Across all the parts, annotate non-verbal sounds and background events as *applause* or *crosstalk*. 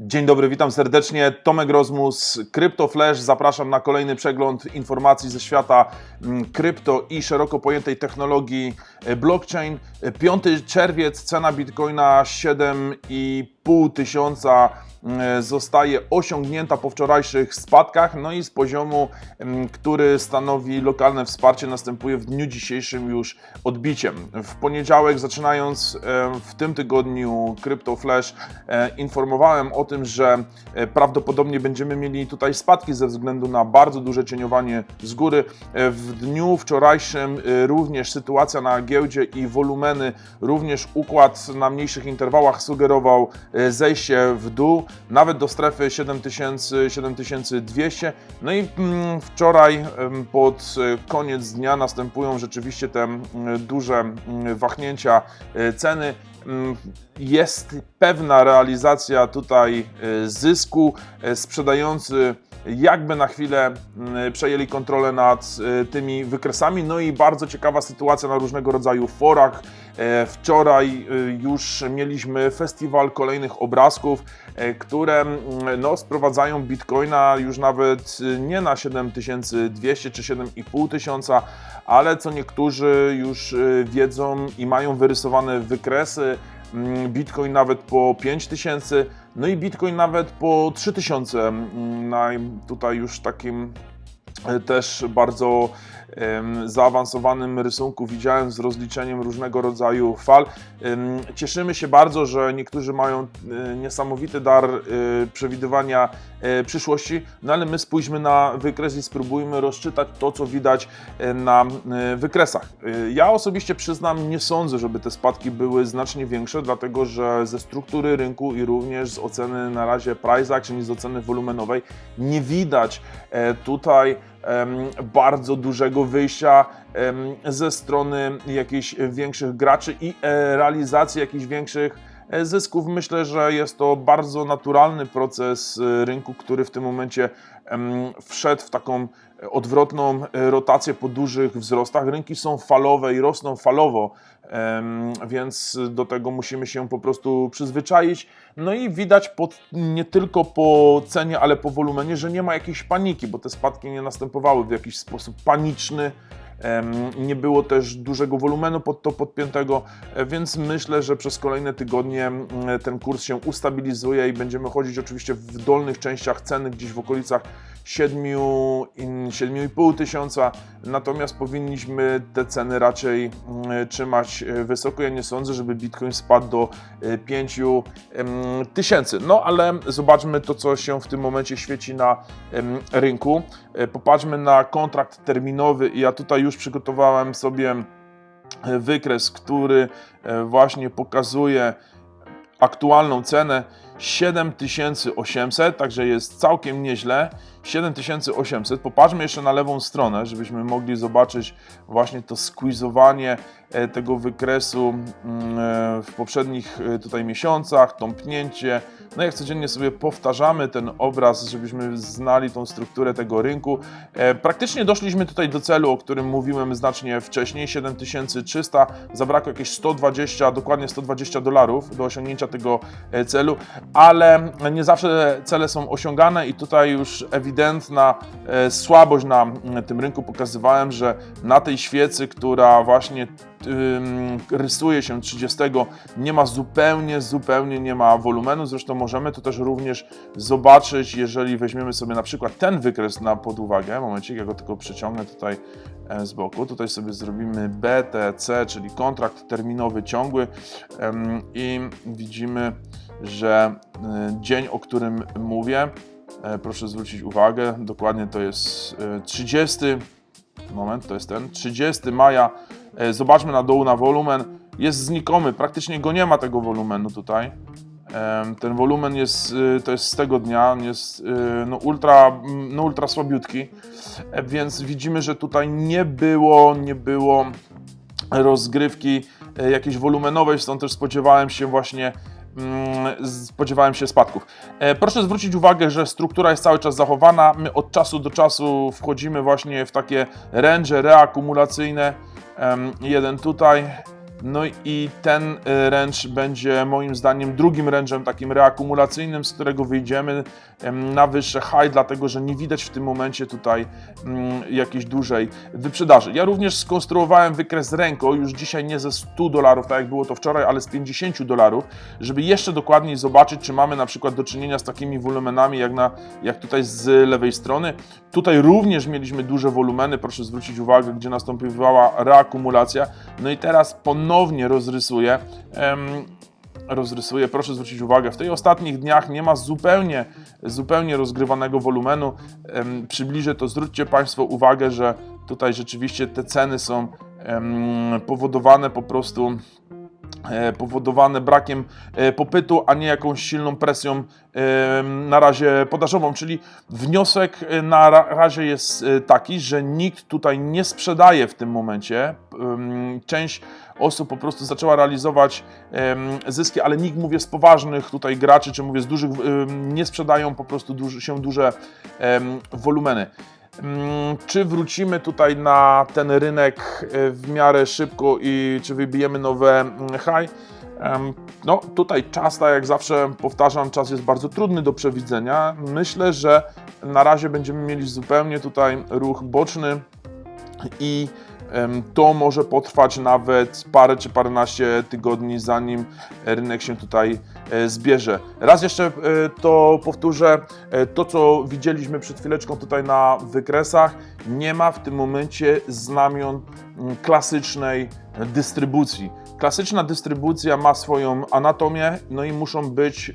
Dzień dobry, witam serdecznie. Tomek Rozmus, CryptoFlash. Zapraszam na kolejny przegląd informacji ze świata mm, krypto i szeroko pojętej technologii e, blockchain. E, 5 czerwiec, cena bitcoina 7,5 tysiąca mm, zostaje osiągnięta po wczorajszych spadkach, no i z poziomu, mm, który stanowi lokalne wsparcie, następuje w dniu dzisiejszym już odbiciem. W poniedziałek, zaczynając e, w tym tygodniu CryptoFlash, e, informowałem o tym, że e, prawdopodobnie będziemy mieli tutaj spadki ze względu na bardzo duże cieniowanie z góry. W dniu wczorajszym również sytuacja na giełdzie i wolumeny, również układ na mniejszych interwałach sugerował zejście w dół, nawet do strefy 7000, 7200. No i mm, wczoraj pod e, koniec dnia następują rzeczywiście te mm, duże mm, wahnięcia e, ceny. Mm, Jest pewna realizacja tutaj e, zysku. E, Sprzedający jakby na chwilę przejęli kontrolę nad tymi wykresami. No i bardzo ciekawa sytuacja na różnego rodzaju forach. Wczoraj już mieliśmy festiwal kolejnych obrazków, które no, sprowadzają bitcoina już nawet nie na 7200 czy 7500 tysiąca, ale co niektórzy już wiedzą i mają wyrysowane wykresy. Mm, Bitcoin nawet po 5000, no i Bitcoin nawet po 3000 mm, tutaj już takim e, też bardzo zaawansowanym rysunku widziałem z rozliczeniem różnego rodzaju fal. Cieszymy się bardzo, że niektórzy mają e, niesamowity dar e, przewidywania e, przyszłości, no ale my spójrzmy na wykres i spróbujmy rozczytać to, co widać na wykresach. Ja osobiście przyznam, nie sądzę, żeby te spadki były znacznie większe, dlatego że ze struktury rynku i również z oceny na razie price action z oceny wolumenowej nie widać tutaj bardzo dużego wyjścia ze strony jakichś większych graczy i e, realizacji jakichś większych e, zysków. Myślę, że jest to bardzo naturalny proces e, rynku, który w tym momencie wszedł w taką odwrotną e, rotację po dużych wzrostach. Rynki są falowe i rosną falowo, więc do tego musimy się po prostu przyzwyczaić. No i widać nie tylko po cenie, ale po wolumenie, że nie ma jakiejś paniki, bo te spadki nie następowały w jakiś sposób paniczny. Nie było też dużego wolumenu pod to podpiętego, e, więc myślę, że przez kolejne tygodnie ten kurs się ustabilizuje i będziemy chodzić oczywiście w dolnych częściach ceny, gdzieś w okolicach 7, in- 7,5 tysiąca, natomiast powinniśmy te ceny raczej mm, trzymać e, wysoko. Ja nie sądzę, żeby Bitcoin spadł do e, 5 em, tysięcy. No ale zobaczmy to, co się w tym momencie świeci na rynku. E, Popatrzmy na kontrakt terminowy ja tutaj już przygotowałem sobie e, wykres, który e, właśnie pokazuje aktualną cenę 7800, także jest całkiem nieźle. 7800. Popatrzmy jeszcze na lewą stronę, żebyśmy mogli zobaczyć właśnie to squeezowanie e, tego wykresu mm, e, w poprzednich e, tutaj miesiącach, tąpnięcie. No jak codziennie sobie powtarzamy ten obraz, żebyśmy znali tą strukturę tego rynku. Praktycznie doszliśmy tutaj do celu, o którym mówiłem znacznie wcześniej, 7300. Zabrakło jakieś 120, dokładnie 120 dolarów do osiągnięcia tego celu, ale nie zawsze cele są osiągane i tutaj już ewidentna e, słabość na mm, tym rynku pokazywałem, że na tej świecy, która właśnie rysuje się 30, nie ma zupełnie, zupełnie nie ma wolumenu. Zresztą możemy to też również zobaczyć, jeżeli weźmiemy sobie na przykład ten wykres na pod uwagę. Momencik, ja go tylko przeciągnę tutaj e, z boku. Tutaj sobie zrobimy BTC, czyli kontrakt terminowy ciągły i widzimy, że e, dzień, o którym mówię, e, proszę zwrócić uwagę, dokładnie to jest e, 30 moment, to jest ten, 30 maja, e, zobaczmy na dół na wolumen, jest znikomy, praktycznie go nie ma tego wolumenu tutaj. Ten wolumen jest, to jest z tego dnia, jest no ultra, mm, no ultra słabiutki, E, więc widzimy, że tutaj nie było, nie było rozgrywki e, jakiejś wolumenowej, stąd też spodziewałem się właśnie spodziewałem się spadków. E, Proszę zwrócić uwagę, że struktura jest cały czas zachowana. My od czasu do czasu wchodzimy właśnie w takie range reakumulacyjne. Jeden tutaj, No i ten e, ręcz będzie moim zdaniem drugim ręczem takim reakumulacyjnym, z którego wyjdziemy em, na wyższe high, dlatego że nie widać w tym momencie tutaj mm, jakiejś dużej wyprzedaży. Ja również skonstruowałem wykres ręką, już dzisiaj nie ze 100 dolarów, tak jak było to wczoraj, ale z 50 dolarów, żeby jeszcze dokładniej zobaczyć, czy mamy na przykład do czynienia z takimi wolumenami, jak, na, jak tutaj z lewej strony. Tutaj również mieliśmy duże wolumeny, proszę zwrócić uwagę, gdzie nastąpiła reakumulacja. No i teraz ponownie rozrysuję. Em, rozrysuję, proszę zwrócić uwagę, w tych ostatnich dniach nie ma zupełnie, zupełnie rozgrywanego wolumenu. Przybliżę to, zwróćcie Państwo uwagę, że tutaj rzeczywiście te ceny są powodowane po prostu powodowane brakiem e, popytu, a nie jakąś silną presją e, na razie podażową. Czyli wniosek e, na ra- razie jest e, taki, że nikt tutaj nie sprzedaje w tym momencie. Część osób po prostu zaczęła realizować zyski, ale nikt, mówię, z poważnych tutaj graczy, czy mówię z dużych, nie sprzedają po prostu się duże wolumeny. Mm, Czy wrócimy tutaj na ten rynek e, w miarę szybko i czy wybijemy nowe mm, high? No tutaj czas, tak jak zawsze powtarzam, czas jest bardzo trudny do przewidzenia. Myślę, że na razie będziemy mieli zupełnie tutaj ruch boczny i to może potrwać nawet parę czy paręnaście tygodni, zanim rynek się tutaj zbierze. Raz jeszcze e, to powtórzę, e, to co widzieliśmy przed chwileczką tutaj na wykresach, nie ma w tym momencie znamion mm, klasycznej dystrybucji. Klasyczna dystrybucja ma swoją anatomię, no i muszą być e,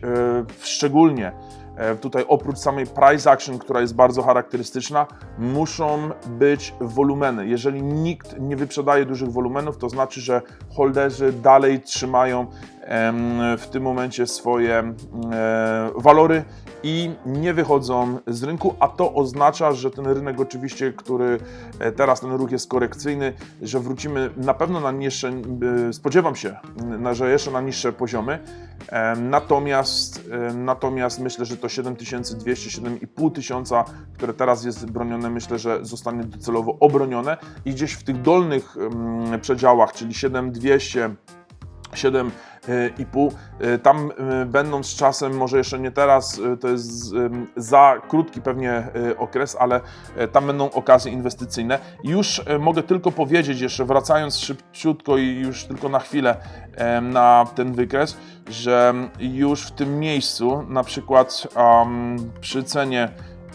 szczególnie e, tutaj oprócz samej price action, która jest bardzo charakterystyczna, muszą być wolumeny. Jeżeli nikt nie wyprzedaje dużych wolumenów, to znaczy, że holderzy dalej trzymają w tym momencie swoje e, walory i nie wychodzą z rynku, a to oznacza, że ten rynek oczywiście, który e, teraz ten ruch jest korekcyjny, że wrócimy na pewno na niższe, e, spodziewam się, że jeszcze na niższe poziomy, E, natomiast, natomiast myślę, że to 7200, 7500, które teraz jest bronione, myślę, że zostanie docelowo obronione. I gdzieś w tych dolnych mm, przedziałach, czyli 7200, 7,5. Y, Tam y, będą z czasem, może jeszcze nie teraz, to jest za krótki pewnie okres, ale tam będą okazje inwestycyjne. Już mogę tylko powiedzieć, jeszcze wracając szybciutko i już tylko na chwilę na ten wykres, że już w tym miejscu, na przykład em, przy cenie,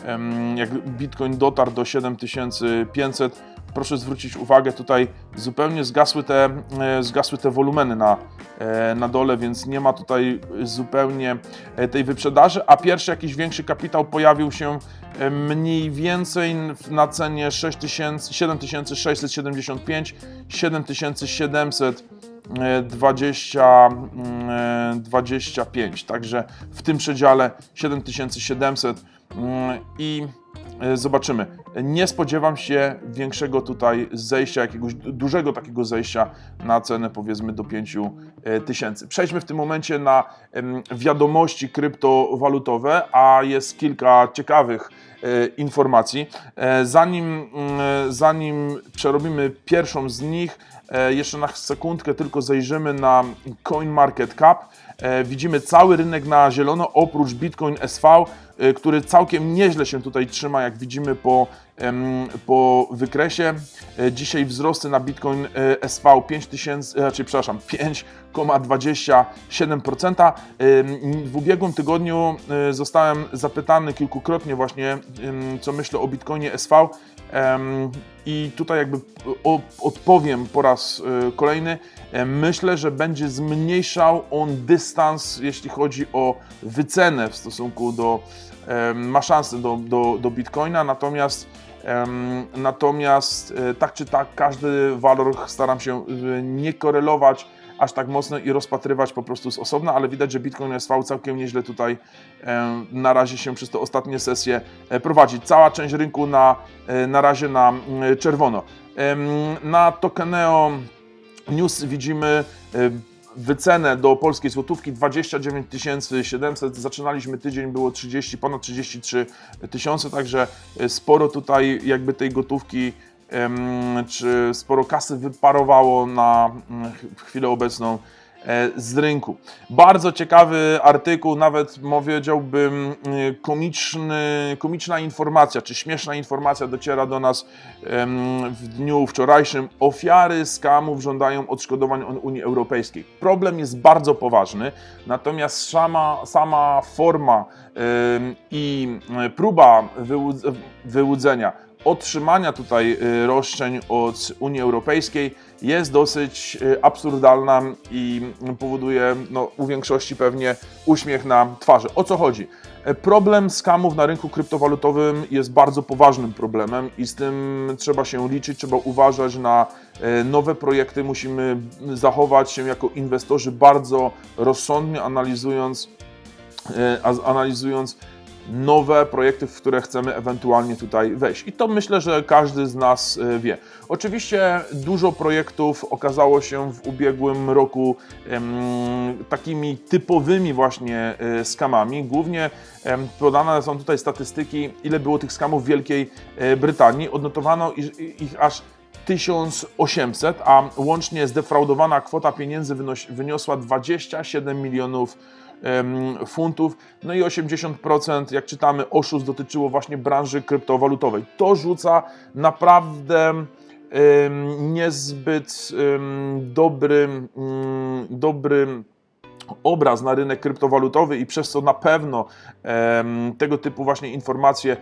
em, jak Bitcoin dotarł do 7500, proszę zwrócić uwagę, tutaj zupełnie zgasły te, e, zgasły te wolumeny na, e, na dole, więc nie ma tutaj zupełnie e, tej wyprzedaży, a pierwszy jakiś większy kapitał pojawił się mniej więcej na cenie 6000 7675, 7700 e, 20, mm, e, 25, także w tym przedziale 7700 mm, i zobaczymy. Nie spodziewam się większego tutaj zejścia, jakiegoś du- dużego takiego zejścia na cenę powiedzmy do 5000. Przejdźmy w tym momencie na wiadomości kryptowalutowe, a jest kilka ciekawych e, informacji. E, Zanim, mm, zanim przerobimy pierwszą z nich, e, jeszcze na sekundkę tylko zajrzymy na CoinMarketCap. E, Widzimy cały rynek na zielono, oprócz Bitcoin SV, e, który całkiem nieźle się tutaj trzyma, jak widzimy po, po wykresie. E, Dzisiaj wzrosty na Bitcoin e, SV 5000, znaczy, przepraszam, 5,27%. Em, W ubiegłym tygodniu e, zostałem zapytany kilkukrotnie właśnie, co myślę o Bitcoinie SV. I tutaj jakby odpowiem po raz e, kolejny. E, Myślę, że będzie zmniejszał on dystans, jeśli chodzi o wycenę w stosunku do, ma szansę do, do, do Bitcoina, natomiast natomiast e, tak czy tak każdy walor staram się e, nie korelować aż tak mocno i rozpatrywać po prostu z osobna, ale widać, że Bitcoin SV całkiem nieźle tutaj na razie się przez te ostatnie sesje e, prowadzi. Cała część rynku na, na razie na czerwono. Na Tokeneo News widzimy wycenę do polskiej złotówki 29 700. Zaczynaliśmy tydzień, było 30, ponad 33 tysiące, także e, sporo tutaj jakby tej gotówki czy sporo kasy wyparowało na mm, ch- chwilę obecną z rynku. Bardzo ciekawy artykuł, nawet powiedziałbym y, komiczny, komiczna informacja, czy śmieszna informacja dociera do nas w dniu wczorajszym. Ofiary skamów żądają odszkodowań od Unii Europejskiej. Problem jest bardzo poważny, natomiast sama, sama forma i e, próba wyłudz- wyłudzenia otrzymania tutaj roszczeń od Unii Europejskiej jest dosyć y, absurdalna i powoduje no, u większości pewnie uśmiech na twarzy. O co chodzi? E, Problem skamów na rynku kryptowalutowym jest bardzo poważnym problemem i z tym trzeba się liczyć, trzeba uważać na e, nowe projekty. Musimy zachować się jako inwestorzy bardzo rozsądnie, analizując e, analizując nowe projekty, w które chcemy ewentualnie tutaj wejść. I to myślę, że każdy z nas e, wie. Oczywiście dużo projektów okazało się w ubiegłym roku takimi typowymi właśnie e, skamami. Głównie podane są tutaj statystyki, ile było tych skamów w Wielkiej e, Brytanii. Odnotowano ich, ich aż 1800, a łącznie zdefraudowana kwota pieniędzy wyniosła 27 milionów funtów, no i 80%, jak czytamy, oszustw dotyczyło właśnie branży kryptowalutowej. To rzuca naprawdę niezbyt em, dobry, mm, dobry obraz na rynek kryptowalutowy i przez co na pewno tego typu właśnie informacje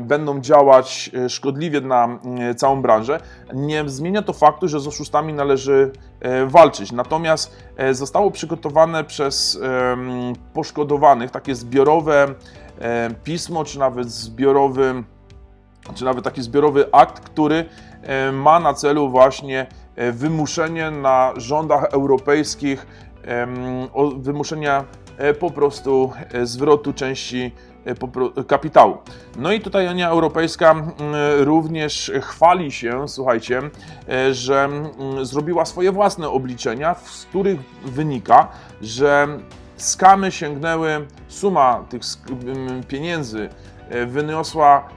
będą działać e, szkodliwie na całą branżę. Nie zmienia to faktu, że z oszustami należy e, walczyć. Natomiast e, zostało przygotowane przez poszkodowanych takie zbiorowe pismo, czy nawet zbiorowy czy nawet taki zbiorowy akt, który ma na celu właśnie wymuszenie na rządach europejskich wymuszenia e, po prostu e, zwrotu części e, kapitału. No i tutaj Unia Europejska również chwali się, słuchajcie, że zrobiła swoje własne obliczenia, z których wynika, że skamy sięgnęły, suma tych pieniędzy wyniosła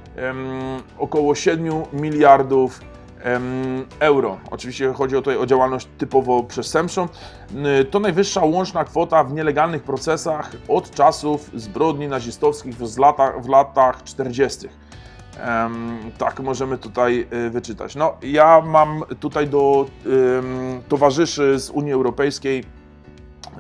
około 7 miliardów euro. Oczywiście chodzi tutaj o działalność typowo przestępczą. To najwyższa łączna kwota w nielegalnych procesach od czasów zbrodni nazistowskich w, lata, w latach 40. Em, tak możemy tutaj y, wyczytać. No, ja mam tutaj do towarzyszy z Unii Europejskiej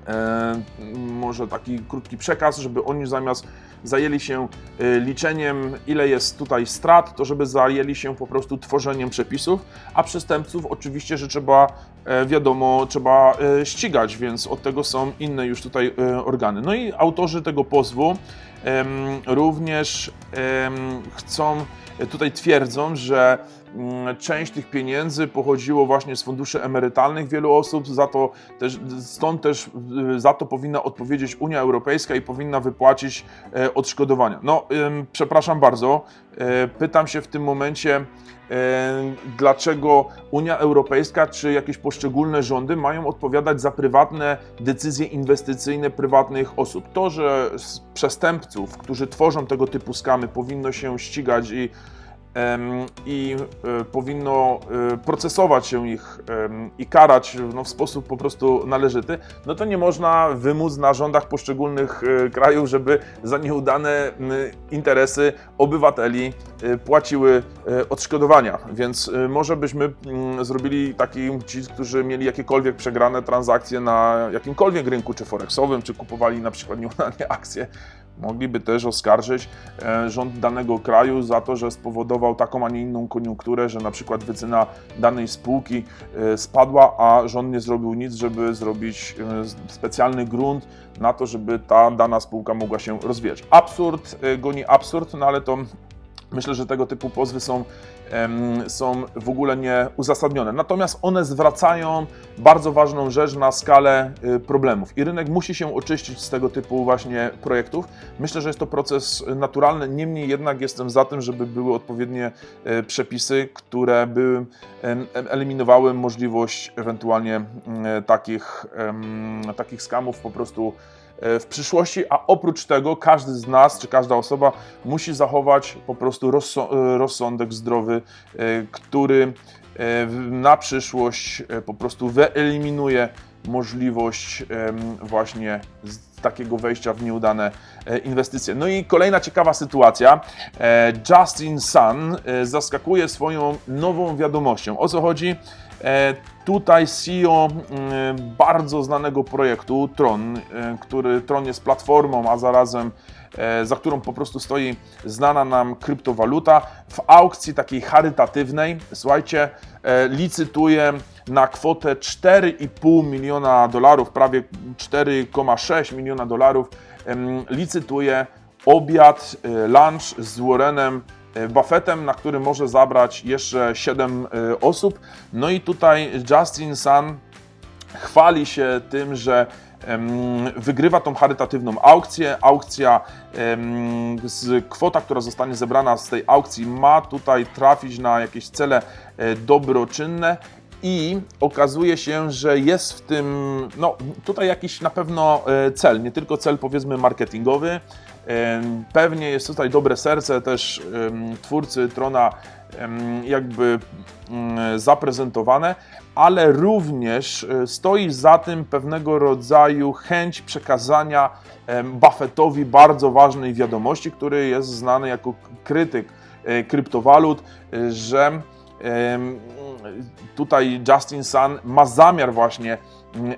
e, może taki krótki przekaz, żeby oni zamiast zajęli się e, liczeniem, ile jest tutaj strat, to żeby zajęli się po prostu tworzeniem przepisów, a przestępców oczywiście, że trzeba, e, wiadomo, trzeba e, ścigać, więc od tego są inne już tutaj e, organy. No i autorzy tego pozwu również chcą, e, tutaj twierdzą, że mm, część tych pieniędzy pochodziło właśnie z funduszy emerytalnych wielu osób, za to też, stąd też za to powinna odpowiedzieć Unia Europejska i powinna wypłacić e, odszkodowania. No, przepraszam bardzo, pytam się w tym momencie, e, dlaczego Unia Europejska czy jakieś poszczególne rządy mają odpowiadać za prywatne decyzje inwestycyjne prywatnych osób. To, że przestępców, którzy tworzą tego typu skamy, powinno się ścigać i i e, powinno e, procesować się ich i karać no, w sposób po prostu należyty, no to nie można wymóc na rządach poszczególnych e, krajów, żeby za nieudane interesy obywateli płaciły odszkodowania. Więc może byśmy zrobili taki, ci, którzy mieli jakiekolwiek przegrane transakcje na jakimkolwiek rynku, czy forexowym, czy kupowali na przykład nieudanie *laughs* akcje, mogliby też oskarżyć e, rząd danego kraju za to, że spowodował taką, a nie inną koniunkturę, że na przykład wycena danej spółki e, spadła, a rząd nie zrobił nic, żeby zrobić e, specjalny grunt na to, żeby ta dana spółka mogła się rozwijać. Absurd goni absurd, no ale to Myślę, że tego typu pozwy są, są w ogóle nieuzasadnione. Natomiast one zwracają bardzo ważną rzecz na skalę y, problemów i rynek musi się oczyścić z tego typu właśnie projektów. Myślę, że jest to proces naturalny, niemniej jednak jestem za tym, żeby były odpowiednie e, przepisy, które by eliminowały możliwość ewentualnie mm, takich, takich skamów po prostu e, w przyszłości, a oprócz tego każdy z nas, czy każda osoba musi zachować po prostu e, rozsądek zdrowy, e, który e, na przyszłość e, po prostu wyeliminuje możliwość właśnie takiego wejścia w nieudane e, inwestycje. No i kolejna ciekawa sytuacja. E, Justin Sun e, zaskakuje swoją nową wiadomością. O co chodzi? Tutaj CEO mm, bardzo znanego projektu Tron, który Tron jest platformą, a zarazem za którą po prostu stoi znana nam kryptowaluta, w aukcji takiej charytatywnej, słuchajcie, licytuje na kwotę 4,5 miliona dolarów, prawie 4,6 miliona dolarów, em, licytuje obiad, e, lunch z Warrenem e, Buffettem, na który może zabrać jeszcze 7 e, osób. No i tutaj Justin Sun chwali się tym, że wygrywa tą charytatywną aukcję. Aukcja, kwota, która zostanie zebrana z tej aukcji ma tutaj trafić na jakieś cele dobroczynne. I okazuje się, że jest w tym, no tutaj jakiś na pewno e, cel, nie tylko cel powiedzmy marketingowy. Em, Pewnie jest tutaj dobre serce też twórcy Trona jakby mm, zaprezentowane, ale również e, stoi za tym pewnego rodzaju chęć przekazania Buffettowi bardzo ważnej wiadomości, który jest znany jako krytyk e, kryptowalut, e, że tutaj Justin Sun ma zamiar właśnie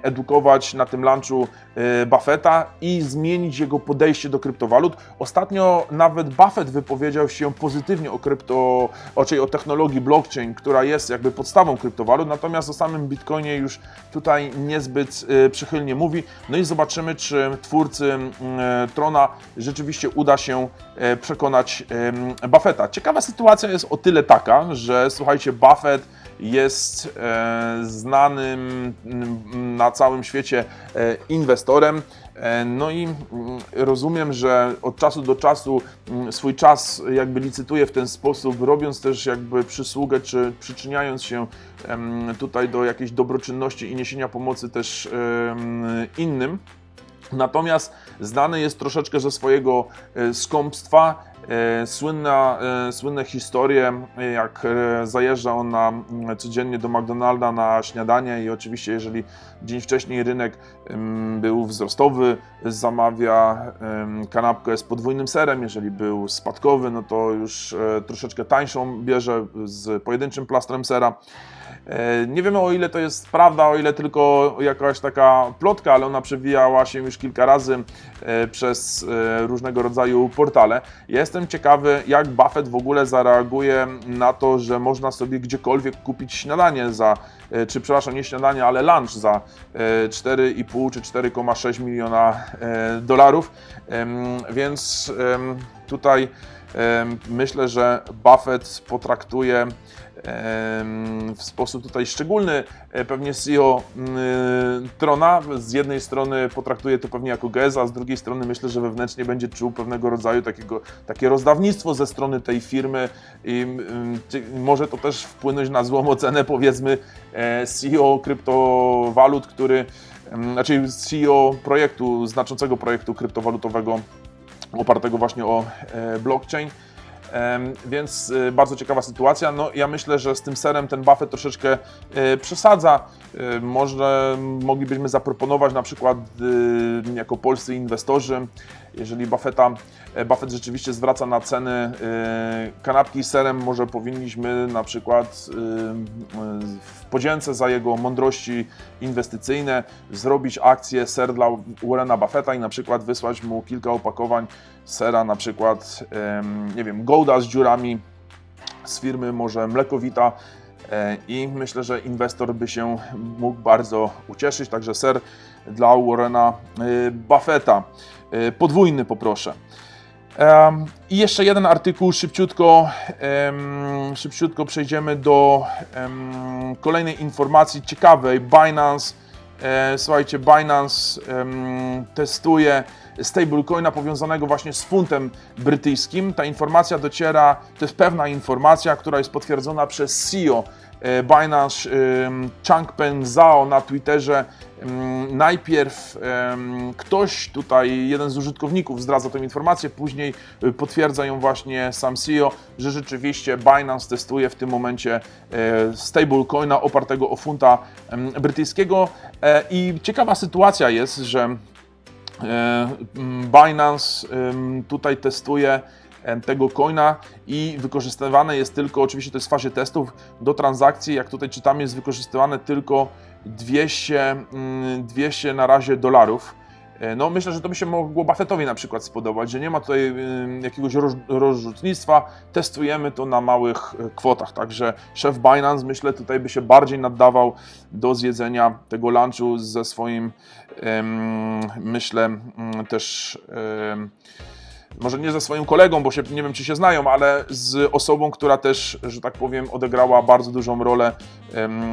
edukować na tym lunchu e, Buffetta i zmienić jego podejście do kryptowalut. Ostatnio nawet Buffett wypowiedział się pozytywnie o krypto, czyli o technologii blockchain, która jest jakby podstawą kryptowalut, natomiast o samym Bitcoinie już tutaj niezbyt e, przychylnie mówi. No i zobaczymy, czy twórcy mm, Trona rzeczywiście uda się e, przekonać Buffetta. Ciekawa sytuacja jest o tyle taka, że słuchajcie, Buffett jest e, znanym na całym świecie e, inwestorem. E, No i mm, rozumiem, że od czasu do czasu mm, swój czas jakby licytuje w ten sposób, robiąc też jakby przysługę, czy przyczyniając się tutaj do jakiejś dobroczynności i niesienia pomocy też innym. Natomiast znany jest troszeczkę ze swojego e, skąpstwa. E, Słynna, e, słynne historie, jak zajeżdża on na, mm, codziennie do McDonalda na śniadanie i oczywiście jeżeli dzień wcześniej rynek był wzrostowy, zamawia kanapkę z podwójnym serem, jeżeli był spadkowy, no to już troszeczkę tańszą bierze z pojedynczym plastrem sera. E, Nie wiemy o ile to jest prawda, o ile tylko jakaś taka plotka, ale ona przewijała się już kilka razy e, przez e, różnego rodzaju portale. Jestem ciekawy, jak Buffett w ogóle zareaguje na to, że można sobie gdziekolwiek kupić śniadanie za, czy przepraszam, nie śniadanie, ale lunch za e, 4,5 czy 4,6 miliona dolarów. Więc tutaj myślę, że Buffett potraktuje w sposób tutaj szczególny e, pewnie CEO mm, Trona. Z jednej strony potraktuje to pewnie jako gest, a z drugiej strony myślę, że wewnętrznie będzie czuł pewnego rodzaju takiego, takie rozdawnictwo ze strony tej firmy i mm, może to też wpłynąć na złą ocenę powiedzmy e, CEO kryptowalut, który znaczy CEO projektu, znaczącego projektu kryptowalutowego opartego właśnie o e, blockchain. Więc e, bardzo ciekawa sytuacja. No, ja myślę, że z tym serem ten Buffett troszeczkę e, przesadza. E, Może moglibyśmy zaproponować na przykład jako polscy inwestorzy, jeżeli Buffetta, e, Buffett rzeczywiście zwraca na ceny kanapki z serem, może powinniśmy na przykład w podzięce za jego mądrości inwestycyjne zrobić akcję ser dla Warrena Buffetta i na przykład wysłać mu kilka opakowań sera, na przykład, nie wiem, Golda z dziurami z firmy może Mlekowita e, i myślę, że inwestor by się mógł bardzo ucieszyć. Także ser dla Warrena e, Buffetta. E, Podwójny poproszę. I jeszcze jeden artykuł, szybciutko, szybciutko przejdziemy do kolejnej informacji ciekawej. Binance, słuchajcie, Binance testuje stablecoina powiązanego właśnie z funtem brytyjskim. Ta informacja dociera, to jest pewna informacja, która jest potwierdzona przez CEO e, Binance em, Changpeng Zhao na Twitterze mm, najpierw ktoś tutaj, jeden z użytkowników zdradza tę informację, później potwierdza ją właśnie sam CEO, że rzeczywiście Binance testuje w tym momencie e, stablecoina opartego o funta brytyjskiego E, i ciekawa sytuacja jest, że E, Binance em, tutaj testuje tego coina i wykorzystywane jest tylko, oczywiście to jest w fazie testów, do transakcji, jak tutaj czytamy, jest wykorzystywane tylko 200, mm, 200 na razie dolarów. E, No, myślę, że to by się mogło Buffettowi na przykład spodobać, że nie ma tutaj jakiegoś roz, rozrzutnictwa, testujemy to na małych e, kwotach, także szef Binance myślę tutaj by się bardziej naddawał do zjedzenia tego lunchu ze swoim, myślę też może nie ze swoim kolegą, bo się, nie wiem czy się znają, ale z osobą, która też, że tak powiem, odegrała bardzo dużą rolę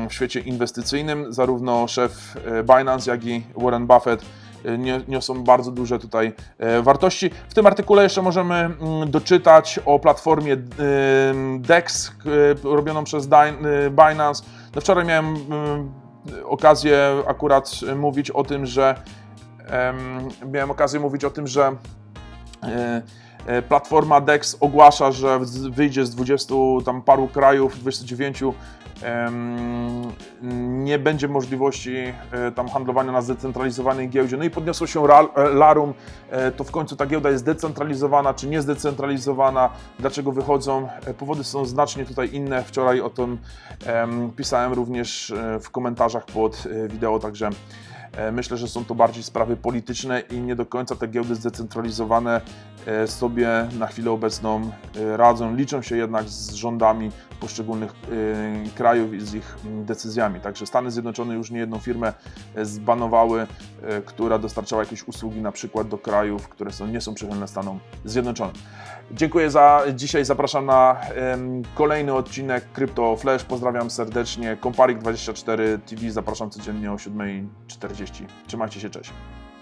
w świecie inwestycyjnym. Zarówno szef e, Binance, jak i Warren Buffett niosą bardzo duże tutaj e, wartości. W tym artykule jeszcze możemy mm, doczytać o platformie em, DEX robioną przez Binance. No wczoraj miałem okazję akurat mówić o tym, że em, miałem okazję mówić o tym, że Platforma DEX ogłasza, że wyjdzie z 20 tam paru krajów, 29 em, nie będzie możliwości e, tam handlowania na zdecentralizowanej giełdzie. No i podniosło się e, larum, e, to w końcu ta giełda jest zdecentralizowana czy niezdecentralizowana, dlaczego wychodzą. Powody są znacznie tutaj inne. Wczoraj o tym em, pisałem również w komentarzach pod wideo, także Myślę, że są to bardziej sprawy polityczne i nie do końca te giełdy zdecentralizowane e, sobie na chwilę obecną e, radzą. Liczą się jednak z rządami poszczególnych e, krajów i z ich decyzjami. Także Stany Zjednoczone już nie jedną firmę e, zbanowały, e, która dostarczała jakieś usługi na przykład do krajów, które są, nie są przychylne Stanom Zjednoczonym. Dziękuję za dzisiaj. Zapraszam na em, kolejny odcinek Crypto Flash. Pozdrawiam serdecznie. Komparik24 TV. Zapraszam codziennie o 7.40. Trzymajcie się, cześć.